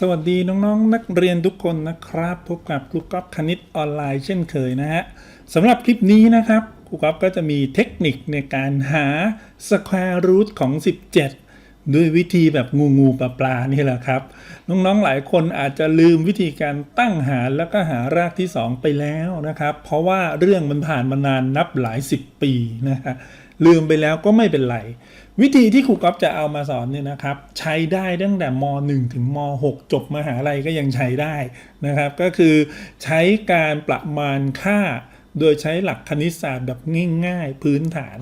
สวัสดีน้องๆนนักเรียนทุกคนนะครับ พบกับครูก๊อฟคณิตออนไลน์เช่นเคยนะฮะสำหรับคลิปนี้นะครับครูก๊อฟก็จะมีเทคนิคในการหา square root ของ 17 ด้วยวิธีแบบงูงูปลาปลานี่แหละครับ น้องๆหลายคนอาจจะลืมวิธีการตั้งหารแล้วก็หารากที่ 2 ไปแล้วนะครับ เพราะว่าเรื่องมันผ่านมานานนับหลายสิบปีนะฮะลืมไปแล้วก็ไม่เป็นไร วิธีที่ครูก๊อฟจะเอามาสอนเนี่ยนะครับ ใช้ได้ตั้งแต่ม .1 ถึงม .6 จบมหาลัยก็ยังใช้ได้นะครับ ก็คือใช้การประมาณค่า โดยใช้หลักคณิตศาสตร์แบบง่ายๆ พื้นฐาน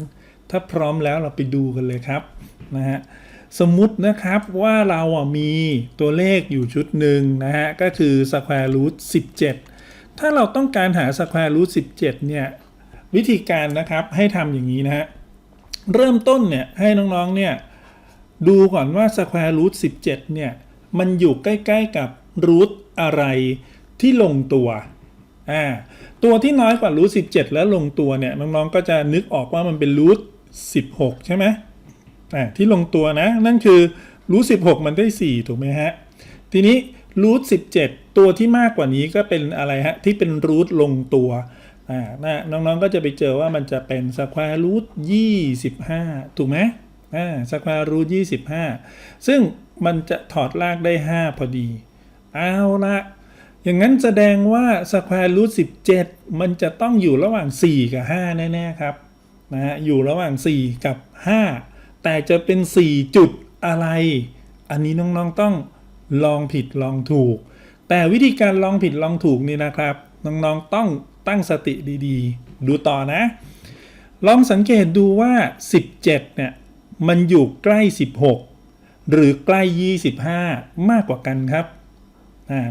ถ้าพร้อมแล้วเราไปดูกันเลยครับนะฮะสมมุตินะครับว่าเราอะมีตัวเลขอยู่ชุดหนึ่งนะฮะ ก็คือ square root 17 ถ้าเราต้องการหา square root 17 เนี่ย วิธีการนะครับให้ทำอย่างนี้นะฮะ เริ่มต้นเนี่ยให้น้องๆเนี่ยดูก่อนว่า square root 17เนี่ยมันอยู่ใกล้ ๆกับ root อะไรที่ลงตัวอ่าตัวที่น้อยกว่า root 17 แล้วลงตัวเนี่ยน้องๆก็จะนึกออกว่ามันเป็น root 16 ใช่ไหมอ่าที่ลงตัวนะ นั่นคือ root 16 มันได้ 4 ถูกไหมฮะ ทีนี้ root 17 ตัวที่มากกว่านี้ก็เป็นอะไรฮะ ที่เป็น root ลงตัว อ่าน้องๆก็จะไปเจอว่ามันจะเป็น square root 25ถูกไหมอ่า square root 25ซึ่งมันจะถอดรากได้ 5 พอดี เอาละอย่างนั้นแสดงว่า square root 17มันจะต้องอยู่ระหว่าง 4 กับ 5 แน่ๆครับนะฮะอยู่ระหว่าง 4 กับ 5 แต่จะเป็น 4 จุดอะไร อันนี้น้องๆต้องลองผิดลองถูก แต่วิธีการลองผิดลองถูกนี่นะครับ น้องๆต้อง ตั้งสติดีๆ ดูต่อนะ ลองสังเกตดูว่า 17 เนี่ย มันอยู่ใกล้ 16 หรือใกล้ 25 มากกว่ากันครับ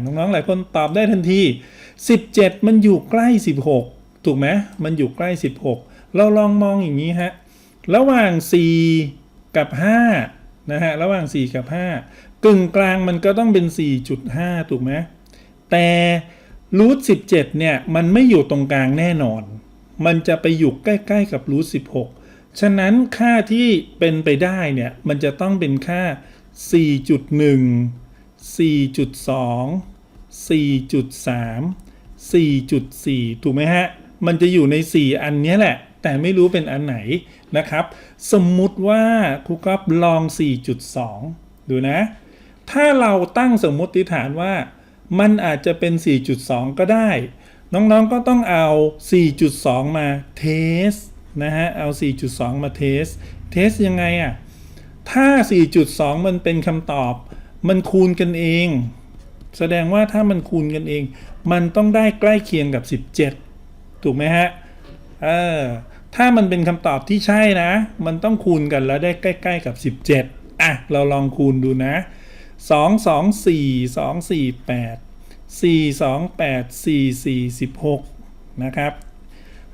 น้องๆหลายคนตอบได้ทันที 17 มันอยู่ใกล้ 16 ถูกไหมมันอยู่ใกล้ 16 เราลองมองอย่างนี้ฮะ ระหว่าง 4 กับ 5 นะฮะ ระหว่าง 4 กับ 5 กึ่งกลางมันก็ต้องเป็น 4.5 ถูกไหมแต่ รูท17เนี่ย มันไม่อยู่ตรงกลางแน่นอน มันจะไปอยู่ใกล้ๆกับรูท16ฉะนั้นค่าที่เป็นไปได้เนี่ย มันจะต้องเป็นค่า 4.1 4.2 4.3 4.4 ถูกไหมฮะ มันจะอยู่ใน 4 อันนี้แหละ แต่ไม่รู้เป็นอันไหนนะครับ สมมุติว่าครูก๊อฟลอง 4.2 ดูนะ ถ้าเราตั้งสมมติฐานว่า มันอาจจะเป็น 4.2 ก็ได้ น้องๆก็ต้องเอา 4.2 มาเทสนะฮะ เอา 4.2 มาเทส เทสยังไงอะ่ะ ถ้า 4.2 มันเป็นคำตอบ มันคูณกันเอง แสดงว่าถ้ามันคูณกันเอง มันต้องได้ใกล้เคียงกับ 17 ถูกไหมฮะ เออ ถ้ามันเป็นคำตอบที่ใช่นะ มันต้องคูณกันแล้วได้ใกล้ ๆกับ 17 อะ เราลองคูณดูนะ 2 2 4 2 4 8 4 2 8 4 4 16นะครับ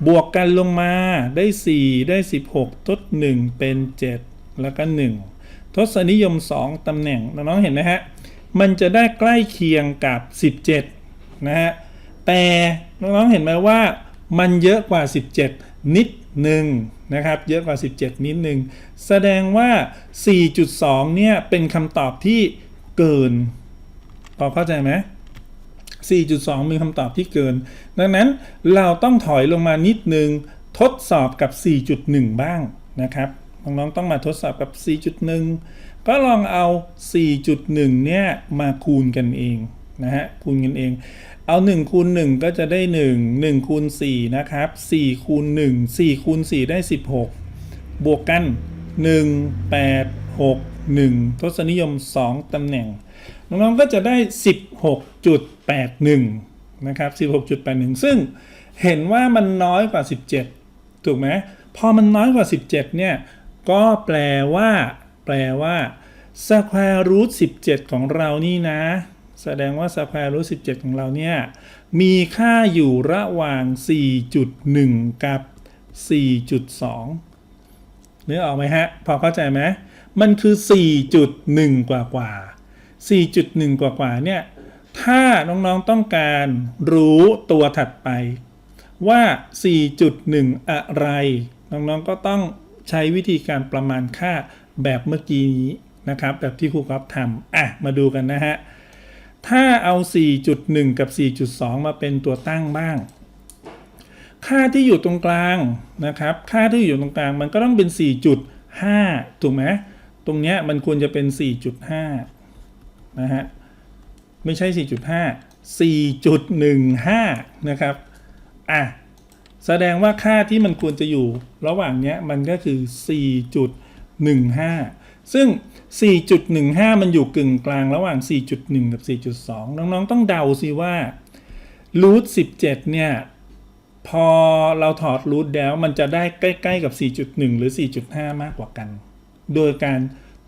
บวกกันลงมาได้ 4 ได้ 16 ทด 1 เป็น 7 แล้วก็ 1 ทศนิยม 2 ตำแหน่งน้องๆเห็นไหมฮะ มันจะได้ใกล้เคียงกับ 17 นะฮะ แต่น้องๆเห็นไหมว่ามันเยอะกว่า 17 นิดหนึ่งนะครับ เยอะกว่า 17 นิดหนึ่ง แสดงว่า 4.2 เนี่ย เป็นคำตอบที่ เกินพอเข้าใจไหม4.2 มีคำตอบที่เกิน ดังนั้นเราต้องถอยลงมานิดนึงทดสอบกับ 4.1 บ้างนะครับน้องๆต้องมาทดสอบกับ 4.1 ก็ลองเอา 4.1 เนี่ยมาคูณกันเองนะฮะคูณกันเอง เอา1คูณ1ก็จะได้ 1 1คูณ4นะครับ4คูณ1 4คูณ4ได้ 16 บวกกัน 1 8 6 1 ทศนิยม 2 ตำแหน่ง น้องๆก็จะได้ 16.81 นะครับ 16.81 ซึ่งเห็นว่ามันน้อยกว่า 17 ถูกไหมพอมันน้อยกว่า 17 เนี่ย ก็แปลว่า แปลว่า square root 17 ของเรานี่นะ แสดงว่า square root 17 ของเราเนี่ย มีค่าอยู่ระหว่าง 4.1 กับ 4.2 นึกออกไหมฮะ พอเข้าใจไหม มันคือ 4.1 กว่ากว่า 4.1 กว่ากว่าเนี่ย ถ้าน้องๆต้องการรู้ตัวถัดไปว่า 4.1 อะไร น้องๆก็ต้องใช้วิธีการประมาณค่าแบบเมื่อกี้นี้นะครับ แบบที่ครูก๊อฟทำอะ มาดูกันนะฮะ ถ้าเอา 4.1 กับ 4.2 มาเป็นตัวตั้งบ้าง ค่าที่อยู่ตรงกลางนะครับ ค่าที่อยู่ตรงกลางมันก็ต้องเป็น 4.5 ถูกไหม ตรงเนี้ยมันควรจะเป็น 4.5 นะฮะ ไม่ใช่ 4.5 4.15 นะครับ อะ แสดงว่าค่าที่มันควรจะอยู่ระหว่างเนี้ยมันก็คือ 4.15 ซึ่ง 4.15 มันอยู่กึ่งกลางระหว่าง 4.1 กับ 4.2 น้องๆ ต้องเดาสิว่ารูท17 เนี่ย พอเราถอดรูทแล้วมันจะได้ใกล้ ๆ กับ 4.1 หรือ 4.5 มากกว่ากัน โดยการ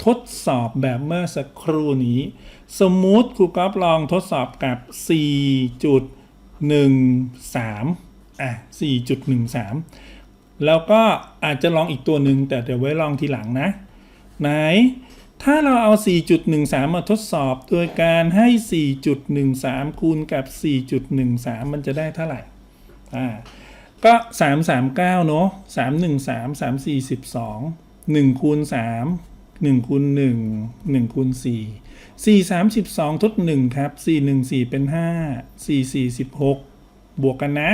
ทดสอบแบบเมื่อสักครู่นี้ สมมุติครูก๊อฟลองทดสอบกับ 4.13 อะ 4.13 แล้วก็อาจจะลองอีกตัวหนึ่งแต่เดี๋ยวไว้ลองทีหลังนะ ไหน ถ้าเราเอา 4.13 มาทดสอบ โดยการให้ 4.13 คูณกับ 4.13 มันจะได้เท่าไหร่ อ่า ก็ 339 เนอะ313 34 12 1คูณ3 1คูณ1 1คูณ4 4 32 ทด 1 ครับ 4 1 4 เป็น 5 4 4 16 บวกกันนะ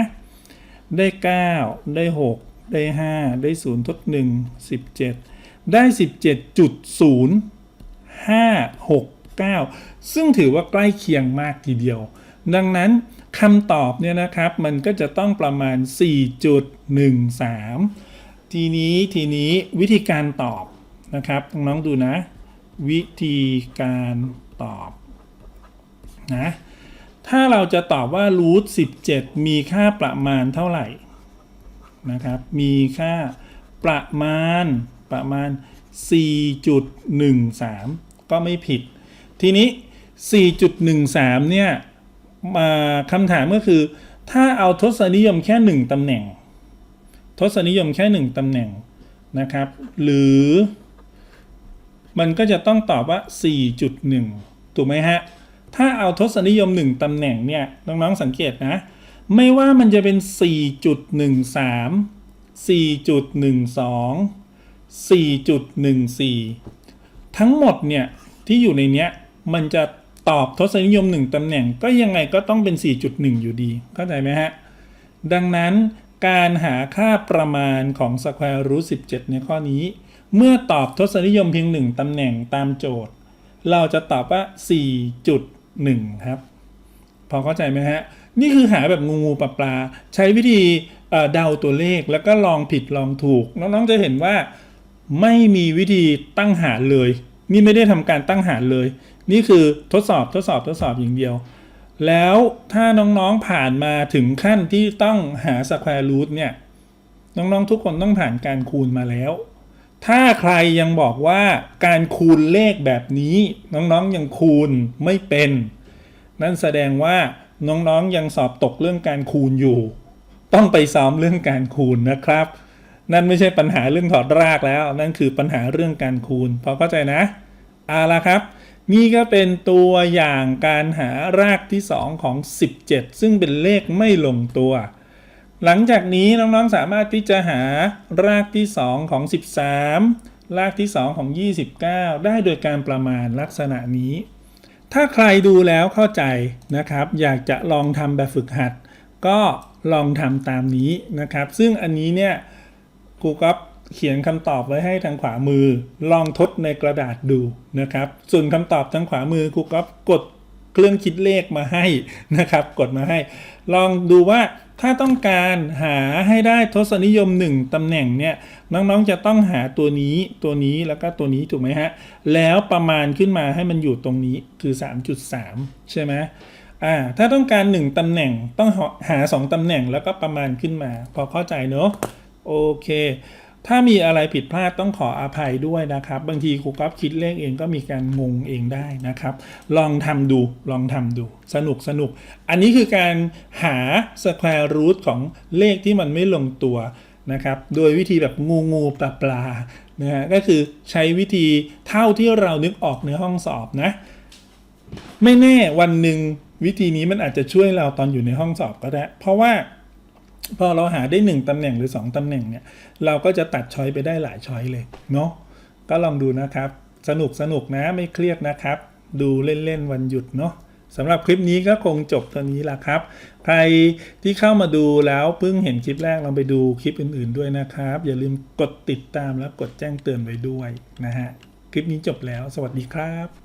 ได้ 9 ได้ 6 ได้ 5 ได้ 0 ทด 1 17 ได้ 17.0 5 6 9 ซึ่งถือว่าใกล้เคียงมากทีเดียว ดังนั้นคำตอบเนี่ยนะครับ มันก็จะต้องประมาณ 4.13 ทีนี้ทีนี้วิธีการตอบนะครับน้องๆดูนะ วิธีการตอบนะถ้าเราจะตอบว่ารูท17 มีค่าประมาณเท่าไหร่นะครับ มีค่าประมาณประมาณ 4.13 ก็ไม่ผิด ทีนี้ 4.13 เนี่ยคำถามก็คือ ถ้าเอาทศนิยมแค่ 1ตำแหน่ง ทศนิยมแค่ 1 ตำแหน่งนะครับ หรือมันก็จะต้องตอบว่า 4.1 ถูกไหมฮะ ถ้าเอาทศนิยม 1 ตำแหน่งเนี่ยน้องๆสังเกตนะ ไม่ว่ามันจะเป็น 4.13 4.12 4.14 ทั้งหมดเนี่ยที่อยู่ในเนี้ยมันจะตอบทศนิยม 1 ตำแหน่งก็ยังไงก็ต้องเป็น 4.1 อยู่ดี เข้าใจไหมฮะ ดังนั้น การหาค่าประมาณของ square root 17 ในข้อนี้ เมื่อตอบทศนิยมเพียง 1 ตำแหน่งตามโจทย์ เราจะตอบว่า 4.1 ครับ พอเข้าใจไหมฮะ นี่คือหาแบบงูงูปลาปลา ใช้วิธีเดาตัวเลขแล้วก็ลองผิดลองถูก น้องๆจะเห็นว่าไม่มีวิธีตั้งหารเลย นี่ไม่ได้ทำการตั้งหารเลย นี่คือทดสอบทดสอบทดสอบอย่างเดียว แล้วถ้าน้องๆผ่านมาถึงขั้นที่ต้องหา square root เนี่ย น้องๆทุกคนต้องผ่านการคูณมาแล้ว ถ้าใครยังบอกว่าการคูณเลขแบบนี้ น้องๆยังคูณไม่เป็น นั่นแสดงว่าน้องๆยังสอบตกเรื่องการคูณอยู่ ต้องไปซ้อมเรื่องการคูณนะครับ นั่นไม่ใช่ปัญหาเรื่องถอดรากแล้ว นั่นคือปัญหาเรื่องการคูณพอเข้าใจนะเอาละครับ นี่ก็เป็นตัวอย่างการหารากที่ 2 ของ 17 ซึ่งเป็นเลขไม่ลงตัว หลังจากนี้น้องๆสามารถที่จะหารากที่ 2 ของ 13 รากที่ 2 ของ 29 ได้โดยการประมาณลักษณะนี้ ถ้าใครดูแล้วเข้าใจนะครับ อยากจะลองทำแบบฝึกหัด ก็ลองทำตามนี้นะครับ ซึ่งอันนี้เนี่ยครูก๊อฟ เขียนคำตอบไว้ให้ทางขวามือ ลองทดในกระดาษดูนะครับ ส่วนคำตอบทางขวามือครูก๊อฟกดเครื่องคิดเลขมาให้นะครับ กดมาให้ ลองดูว่าถ้าต้องการหาให้ได้ทศนิยม 1 ตำแหน่งเนี่ยน้องๆจะต้องหาตัวนี้ตัวนี้แล้วก็ตัวนี้ถูกไหมฮะ แล้วประมาณขึ้นมาให้มันอยู่ตรงนี้คือ 3.3 ใช่ไหมอ่าถ้าต้องการ 1 ตำแหน่งต้องหา 2 ตำแหน่งแล้วก็ประมาณขึ้นมา พอเข้าใจเนอะโอเค ถ้ามีอะไรผิดพลาดต้องขออภัยด้วยนะครับ บางทีครูก๊อฟคิดเลขเองก็มีการงงเองได้นะครับ ลองทำดูลองทำดู สนุกสนุก อันนี้คือการหา square root ของเลขที่มันไม่ลงตัวนะครับ โดยวิธีแบบงูงูปลาปลานะฮะก็คือใช้วิธีเท่าที่เรานึกออกในห้องสอบนะ ไม่แน่วันหนึ่งวิธีนี้มันอาจจะช่วยเราตอนอยู่ในห้องสอบก็ได้ เพราะว่า พอเราหาได้หนึ่งตำแหน่งหรือ 2ตำแหน่งเนี่ยเราก็จะตัดช้อยไปได้หลายช้อยเลยเนาะก็ลองดูนะครับ สนุกสนุกนะไม่เครียดนะครับ ดูเล่นๆวันหยุดเนาะสำหรับคลิปนี้ก็คงจบเท่านี้ละครับ ใครที่เข้ามาดูแล้วเพิ่งเห็นคลิปแรกลองไปดูคลิปอื่นๆด้วยนะครับ อย่าลืมกดติดตามและกดแจ้งเตือนไว้ด้วยนะฮะคลิปนี้จบแล้ว สวัสดีครับ